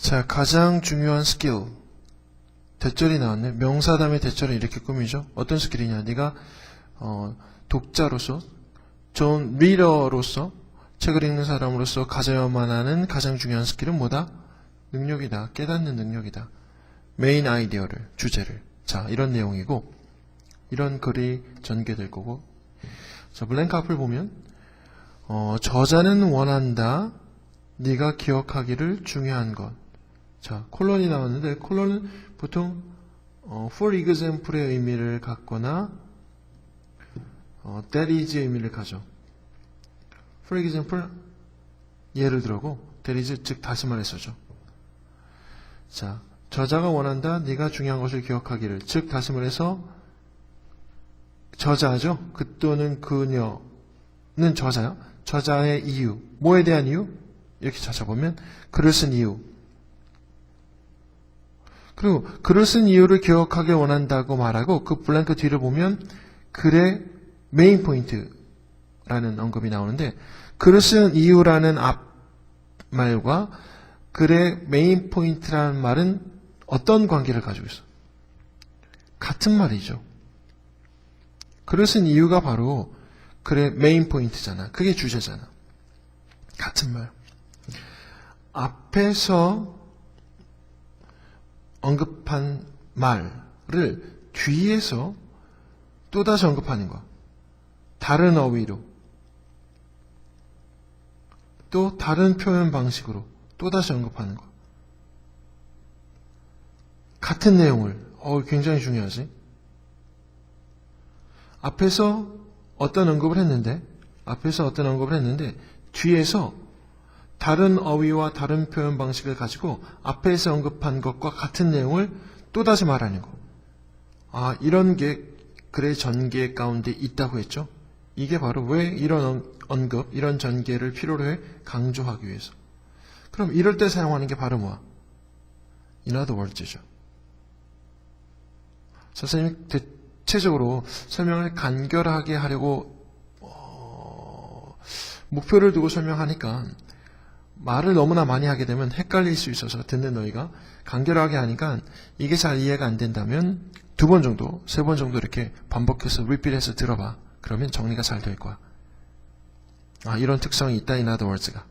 자, 가장 중요한 스킬. 대절이 나왔네. 명사 다음에 대절은 이렇게 꾸미죠. 어떤 스킬이냐? 네가 어, 독자로서, 좋은 리더로서, 책을 읽는 사람으로서 가져야만 하는 가장 중요한 스킬은 뭐다? 능력이다. 깨닫는 능력이다. 메인 아이디어를, 주제를. 자, 이런 내용이고, 이런 글이 전개될 거고, 자, 블랭크 앞을 보면, 어, 저자는 원한다. 네가 기억하기를 중요한 것. 자, 콜론이 나왔는데 콜론은 보통 어, for example의 의미를 갖거나 어, that is의 의미를 가져. for example 예를 들어고 that is 즉 다시 말해서죠. 자, 저자가 원한다. 네가 중요한 것을 기억하기를. 즉 다시 말해서 저자죠. 그 또는 그녀는 저자요. 저자의 이유. 뭐에 대한 이유? 이렇게 찾아보면 글을 쓴 이유. 그리고 글을 쓴 이유를 기억하길 원한다고 말하고 그 블랭크 뒤를 보면 글의 메인 포인트라는 언급이 나오는데 글을 쓴 이유라는 앞말과 글의 메인 포인트라는 말은 어떤 관계를 가지고 있어? 같은 말이죠. 글을 쓴 이유가 바로 글의 메인 포인트잖아. 그게 주제잖아. 같은 말. 앞에서 언급한 말을 뒤에서 또다시 언급하는 거야. 다른 어휘로. 또 다른 표현 방식으로 또다시 언급하는 거야. 같은 내용을, 어, 굉장히 중요하지. 앞에서 어떤 언급을 했는데, 앞에서 어떤 언급을 했는데, 뒤에서 다른 어휘와 다른 표현 방식을 가지고 앞에서 언급한 것과 같은 내용을 또다시 말하는 거. 아, 이런 게 글의 전개 가운데 있다고 했죠? 이게 바로 왜 이런 언- 언급, 이런 전개를 필요로 해? 강조하기 위해서. 그럼 이럴 때 사용하는 게 바로 뭐야? Other words죠. 선생님이 대체적으로 설명을 간결하게 하려고 어, 목표를 두고 설명하니까 말을 너무나 많이 하게 되면 헷갈릴 수 있어서 듣는 너희가 간결하게 하니까 이게 잘 이해가 안 된다면 두 번 정도, 세 번 정도 이렇게 반복해서 리필해서 들어봐. 그러면 정리가 잘 될 거야. 아, 이런 특성이 있다, words가.